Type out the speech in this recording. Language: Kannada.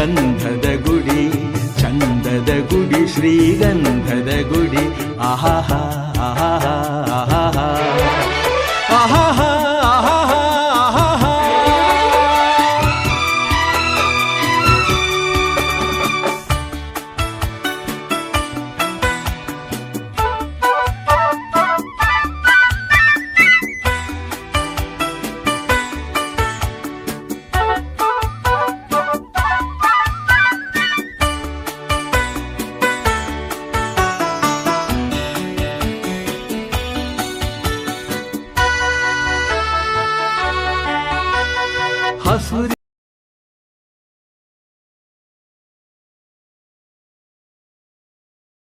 ಗಂಧದ ಗುಡಿ ಚಂದದ ಗುಡಿ ಶ್ರೀಗಂಧದ ಗುಡಿ ಆಹಾಹಾ Suri